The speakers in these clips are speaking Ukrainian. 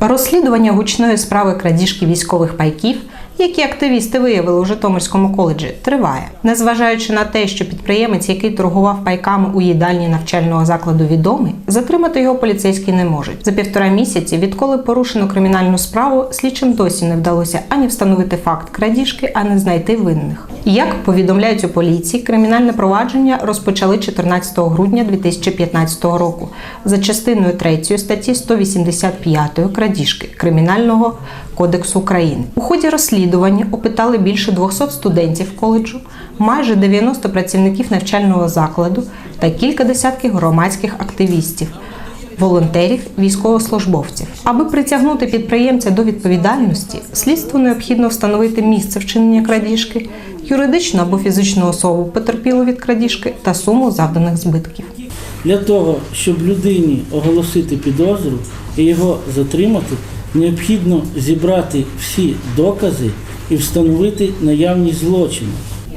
Розслідування гучної справи крадіжки військових пайків, які активісти виявили у Житомирському коледжі, триває. Незважаючи на те, що підприємець, який торгував пайками у їдальні навчального закладу, відомий, затримати його поліцейські не можуть. За півтора місяці, відколи порушено кримінальну справу, слідчим досі не вдалося ані встановити факт крадіжки, ані знайти винних. Як повідомляють у поліції, кримінальне провадження розпочали 14 грудня 2015 року за частиною 3 статті 185 крадіжки Кримінального кодексу України. У ході розслідування опитали більше 200 студентів коледжу, майже 90 працівників навчального закладу та кілька десятків громадських активістів. Волонтерів, військовослужбовців, аби притягнути підприємця до відповідальності, слідству необхідно встановити місце вчинення крадіжки, юридичну або фізичну особу потерпілу від крадіжки та суму завданих збитків. Для того, щоб людині оголосити підозру і його затримати, необхідно зібрати всі докази і встановити наявність злочину.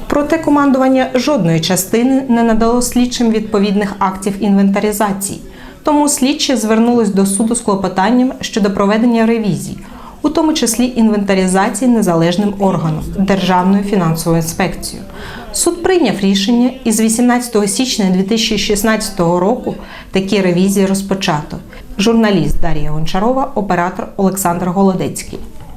Проте командування жодної частини не надало слідчим відповідних актів інвентаризації. Тому слідчі звернулись до суду з клопотанням щодо проведення ревізій, у тому числі інвентаризації незалежним органом Державною фінансовою інспекцією. Суд прийняв рішення і з 18 січня 2016 року такі ревізії розпочато. Журналіст Дар'я Гончарова, оператор Олександр Голодецький.